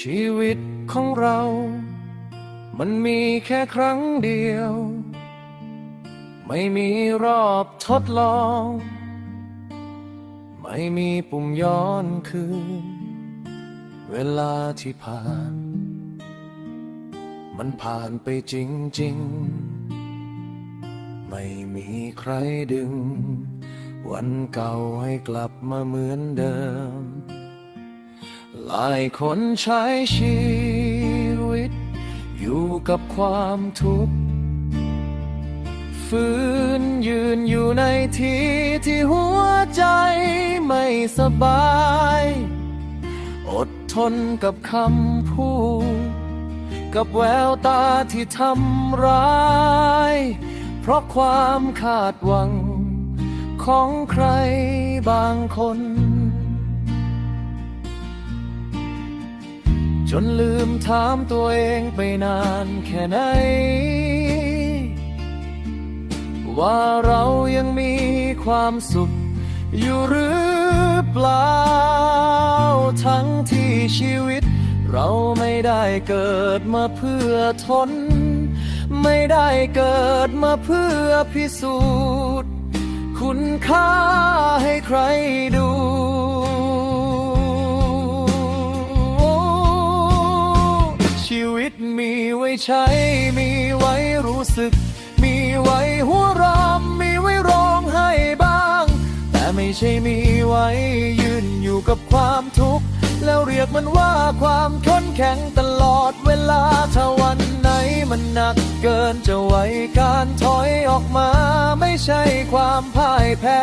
ชีวิตของเรา มันมีแค่ครั้งเดียว ไม่มีรอบทดลอง ไม่มีปุ่มย้อนคืน เวลาที่ผ่าน มันผ่านไปจริง ๆ ไม่มีใครดึง วันเก่าให้กลับมาเหมือนเดิม ลายคนใช้ชีวิต อยู่กับความทุกข์ฝืนยืนอยู่ในที่ที่หัวใจไม่สบาย อดทนกับคำพูด กับแววตาที่ทำร้าย เพราะความคาดหวังของใครบางคน จนลืมถามตัวเองไปนานแค่ไหน ว่าเรายังมีความสุข อยู่หรือเปล่า ทั้งที่ชีวิต เราไม่ได้เกิดมาเพื่อทน ไม่ได้เกิดมาเพื่อพิสูจน์ คุณค่าให้ใครดู ว้ใช้ มีไว้รู้สึก มีไว้หัวรำมีไว้ร้องไห้บ้าง แต่ไม่ใช่มีไว้ยืนอยู่กับความทุกข์ แล้วเรียกมันว่าความเข้นแข็งตลอดเวลาถ้าวันไหนมันหนักเกินจะไหวการถอยออกมา ไม่ใช่ความพ่ายแพ้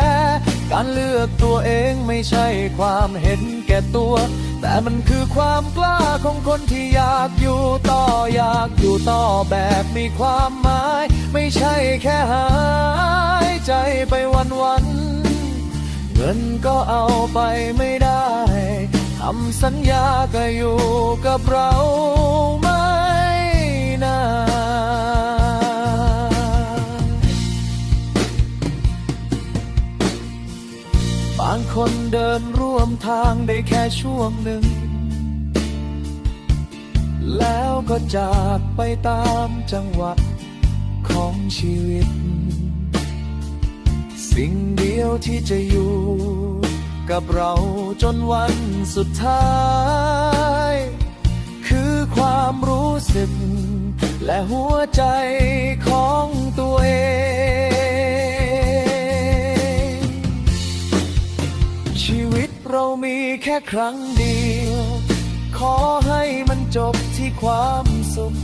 การเลือกตัวเองไม่ใช่ความเห็นแก่ตัว แต่มันคือความกล้าของคนที่อยากอยู่ต่ออยากอยู่ต่อแบบมีความหมาย ไม่ใช่แค่หายใจไปวันๆเงินก็เอาไปไม่ได้คำสัญญาก็อยู่กับเรา นเดินร่วมทางได้แค่ช่วงหนึ่ง แล้วก็จากไปตามจังหวะของชีวิต สิ่งเดียวที่จะอยู่กับเราจนวันสุดท้าย คือความรู้สึกและหัวใจ เรามีแค่ครั้งเดียว ขอให้มันจบที่ความสุข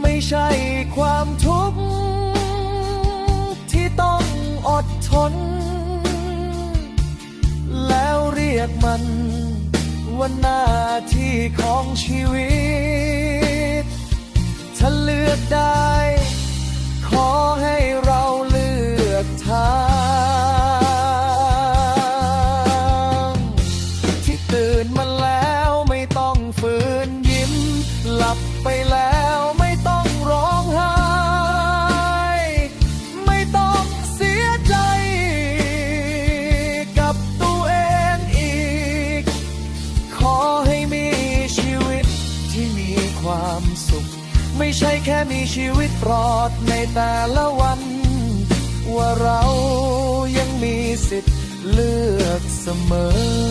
ไม่ใช่ความทุกข์ที่ต้องอดทน แล้วเรียกมันว่าหน้าที่ของชีวิต ถ้าเลือกได้ สุข ไม่ใช่แค่มีชีวิตปลอดในแต่ละวัน ว่าเรายังมีสิทธิ์เลือกเสมอ